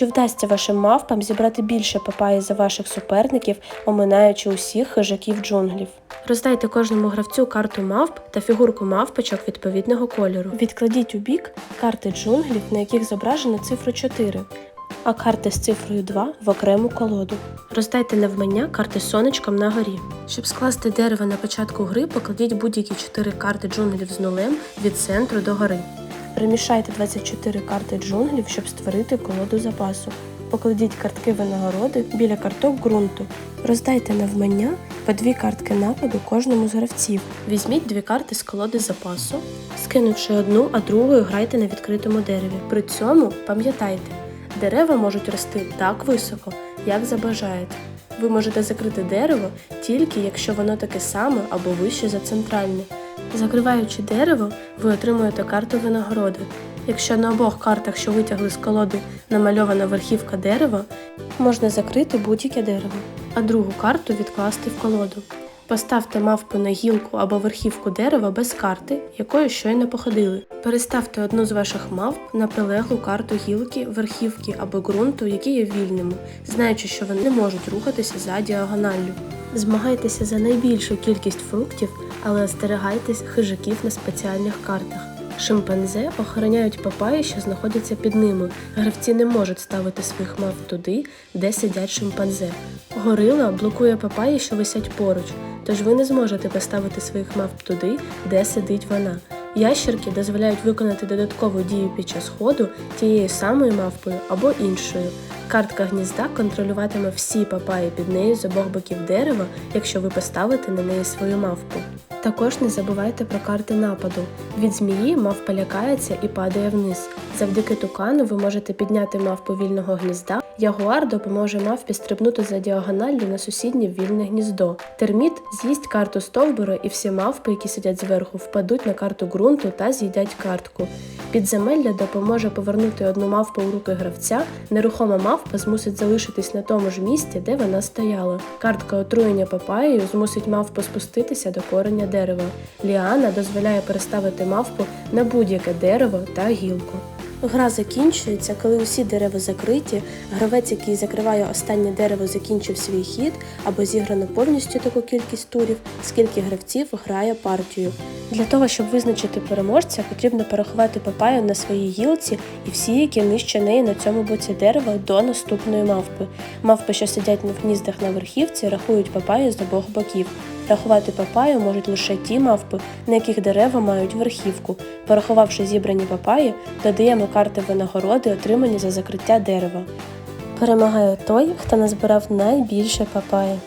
Чи вдасться вашим мавпам зібрати більше папаї за ваших суперників, оминаючи усіх хижаків джунглів? Роздайте кожному гравцю карту мавп та фігурку мавпочок відповідного кольору. Відкладіть у бік карти джунглів, на яких зображено цифру 4, а карти з цифрою 2 в окрему колоду. Роздайте навмання карти з сонечком на горі. Щоб скласти дерево на початку гри, покладіть будь-які 4 карти джунглів з нулем від центру до гори. Перемішайте 24 карти джунглів, щоб створити колоду запасу. Покладіть картки винагороди біля карток ґрунту. Роздайте навмання по дві картки нападу кожному з гравців. Візьміть дві карти з колоди запасу, скинувши одну, а другою грайте на відкритому дереві. При цьому пам'ятайте, дерева можуть рости так високо, як забажаєте. Ви можете закрити дерево тільки якщо воно таке саме або вище за центральне. Закриваючи дерево, ви отримуєте карту винагороди. Якщо на обох картах, що витягли з колоди, намальована верхівка дерева, можна закрити будь-яке дерево, а другу карту відкласти в колоду. Поставте мавпу на гілку або верхівку дерева без карти, якою щойно походили. Переставте одну з ваших мавп на прилеглу карту гілки, верхівки або ґрунту, які є вільними, знаючи, що вони не можуть рухатися за діагоналлю. Змагайтеся за найбільшу кількість фруктів, але остерігайтесь хижаків на спеціальних картах. Шимпанзе охороняють папаї, що знаходяться під ними. Гравці не можуть ставити своїх мав туди, де сидять шимпанзе. Горила блокує папаї, що висять поруч, тож ви не зможете поставити своїх мав туди, де сидить вона. Ящерки дозволяють виконати додаткову дію під час ходу тією самою мавпою або іншою. Картка гнізда контролюватиме всі папаї під нею з обох боків дерева, якщо ви поставите на неї свою мавпу. Також не забувайте про карти нападу. Від змії мавпа лякається і падає вниз. Завдяки тукану ви можете підняти мавпу вільного гнізда. Ягуар допоможе мавпі стрибнути за діагоналлю на сусіднє вільне гніздо. Терміт з'їсть карту стовбура, і всі мавпи, які сидять зверху, впадуть на карту ґрунту та з'їдять картку. Підземелля допоможе повернути одну мавпу у руки гравця. Нерухома мавпа змусить залишитись на тому ж місці, де вона стояла. Картка отруєння папаєю змусить мавпу спуститися до кореня дерева. Ліана дозволяє переставити мавпу на будь-яке дерево та гілку. Гра закінчується, коли усі дерева закриті. Гравець, який закриває останнє дерево, закінчив свій хід або зіграно повністю таку кількість турів, скільки гравців грає партію. Для того, щоб визначити переможця, потрібно порахувати папаю на своїй гілці і всі, які нижче неї на цьому боці дерева до наступної мавпи. Мавпи, що сидять на гніздах на верхівці, рахують папаю з обох боків. Рахувати папаю можуть лише ті мавпи, на яких дерева мають верхівку. Порахувавши зібрані папаї, додаємо карти винагороди, отримані за закриття дерева. Перемагає той, хто назбирав найбільше папаї.